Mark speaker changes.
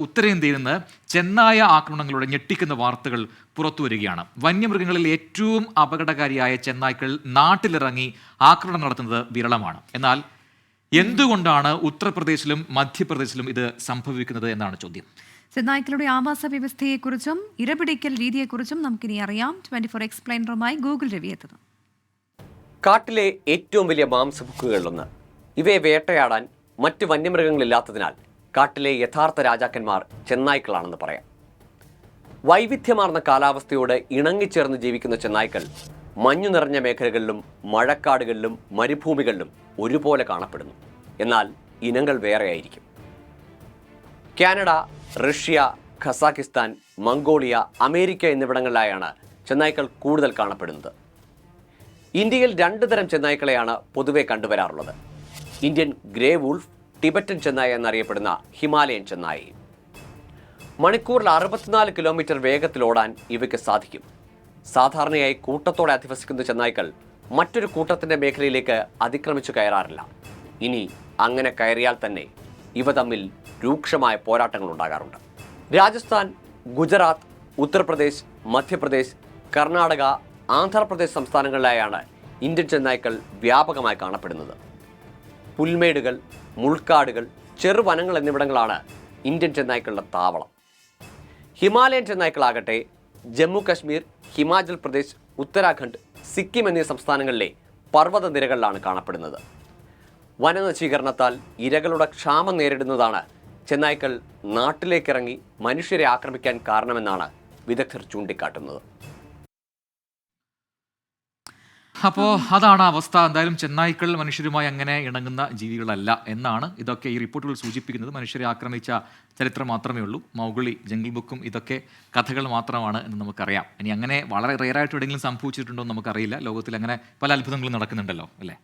Speaker 1: ഉത്തരേന്ത്യയിൽ നിന്ന് ചെന്നായ ആക്രമണങ്ങളുടെ ഞെട്ടിക്കുന്ന വാർത്തകൾ പുറത്തു വരികയാണ്. വന്യമൃഗങ്ങളിൽ ഏറ്റവും അപകടകാരിയായ ചെന്നായ്ക്കൾ നാട്ടിലിറങ്ങി ആക്രമണം നടത്തുന്നത് വിരളമാണ്. എന്നാൽ എന്തുകൊണ്ടാണ് ഉത്തർപ്രദേശിലും മധ്യപ്രദേശിലും ഇത് സംഭവിക്കുന്നത് എന്നാണ് ചോദ്യം.
Speaker 2: ചെന്നായ്ക്കളുടെ ആവാസ വ്യവസ്ഥയെക്കുറിച്ചും ഇരപിടിക്കൽ രീതിയെക്കുറിച്ചും നമുക്കിനി അറിയാം. ട്വന്റി ഫോർ എക്സ്പ്ലെയിനറുമായി ഗൂഗിൾ രവി എത്തുന്നു.
Speaker 3: കാട്ടിലെ ഏറ്റവും വലിയ മാംസഭുക്കുകളിലൊന്ന്. ഇവയെ വേട്ടയാടാൻ മറ്റ് വന്യമൃഗങ്ങളില്ലാത്തതിനാൽ കാട്ടിലെ യഥാർത്ഥ രാജാക്കന്മാർ ചെന്നായ്ക്കളാണെന്ന് പറയാം. വൈവിധ്യമാർന്ന കാലാവസ്ഥയോട് ഇണങ്ങിച്ചേർന്ന് ജീവിക്കുന്ന ചെന്നായ്ക്കൾ മഞ്ഞു നിറഞ്ഞ മേഖലകളിലും മഴക്കാടുകളിലും മരുഭൂമികളിലും ഒരുപോലെ കാണപ്പെടുന്നു. എന്നാൽ ഇനങ്ങൾ വേറെയായിരിക്കും. Canada Russia Kazakhstan Mongolia America എന്നിവിടങ്ങളിലായാണ് ചെന്നായ്ക്കൾ കൂടുതൽ കാണപ്പെടുന്നത്. ഇന്ത്യയിൽ രണ്ട് തരം ചെന്നായ്ക്കളെയാണ് പൊതുവെ കണ്ടുവരാറുള്ളത്. ഇന്ത്യൻ ഗ്രേ വൂൾഫ് ടിബറ്റൻ ചെന്നായി എന്നറിയപ്പെടുന്ന ഹിമാലയൻ ചെന്നായി. മണിക്കൂറിൽ അറുപത്തിനാല് കിലോമീറ്റർ വേഗത്തിൽ ഓടാൻ ഇവയ്ക്ക് സാധിക്കും. സാധാരണയായി കൂട്ടത്തോടെ അധിവസിക്കുന്ന ചെന്നായ്ക്കൾ മറ്റൊരു കൂട്ടത്തിന്റെ മേഖലയിലേക്ക് അതിക്രമിച്ചു കയറാറില്ല. ഇനി അങ്ങനെ കയറിയാൽ തന്നെ ഇവ തമ്മിൽ രൂക്ഷമായ പോരാട്ടങ്ങൾ ഉണ്ടാകാറുണ്ട്. രാജസ്ഥാൻ ഗുജറാത്ത് ഉത്തർപ്രദേശ് മധ്യപ്രദേശ് കർണാടക ആന്ധ്രാപ്രദേശ് സംസ്ഥാനങ്ങളിലായാണ് ഇന്ത്യൻ ചെന്നായ്ക്കൾ വ്യാപകമായി കാണപ്പെടുന്നത്. പുൽമേടുകൾ മുൾക്കാടുകൾ ചെറുവനങ്ങൾ എന്നിവിടങ്ങളാണ് ഇന്ത്യൻ ചെന്നായ്ക്കളുടെ താവളം. ഹിമാലയൻ ചെന്നായ്ക്കളാകട്ടെ ജമ്മു കശ്മീർ ഹിമാചൽ പ്രദേശ് ഉത്തരാഖണ്ഡ് സിക്കിം എന്നീ സംസ്ഥാനങ്ങളിലെ പർവത നിരകളിലാണ് കാണപ്പെടുന്നത്. വനനശീകരണത്താൽ ഇരകളുടെ ക്ഷാമം നേരിടുന്നതാണ് ചെന്നായ്ക്കൾ നാട്ടിലേക്കിറങ്ങി മനുഷ്യരെ ആക്രമിക്കാൻ കാരണമെന്നാണ് വിദഗ്ധർ ചൂണ്ടിക്കാട്ടുന്നത്.
Speaker 1: അപ്പോൾ അതാണ് അവസ്ഥ. എന്തായാലും ചെന്നായ്ക്കൾ മനുഷ്യരുമായി അങ്ങനെ ഇണങ്ങുന്ന ജീവികളല്ല എന്നാണ് ഇതൊക്കെ ഈ റിപ്പോർട്ടുകൾ സൂചിപ്പിക്കുന്നത്. മനുഷ്യരെ ആക്രമിച്ച ചരിത്രം മാത്രമേ ഉള്ളൂ. മൗഗളി ജംഗിൾ ബുക്കും ഇതൊക്കെ കഥകൾ മാത്രമാണ് എന്ന് നമുക്കറിയാം. ഇനി അങ്ങനെ വളരെ റെയറായിട്ട് എവിടെയെങ്കിലും സംഭവിച്ചിട്ടുണ്ടോ എന്ന് നമുക്കറിയില്ല. ലോകത്തിൽ അങ്ങനെ പല അത്ഭുതങ്ങളും നടക്കുന്നുണ്ടല്ലോ അല്ലേ?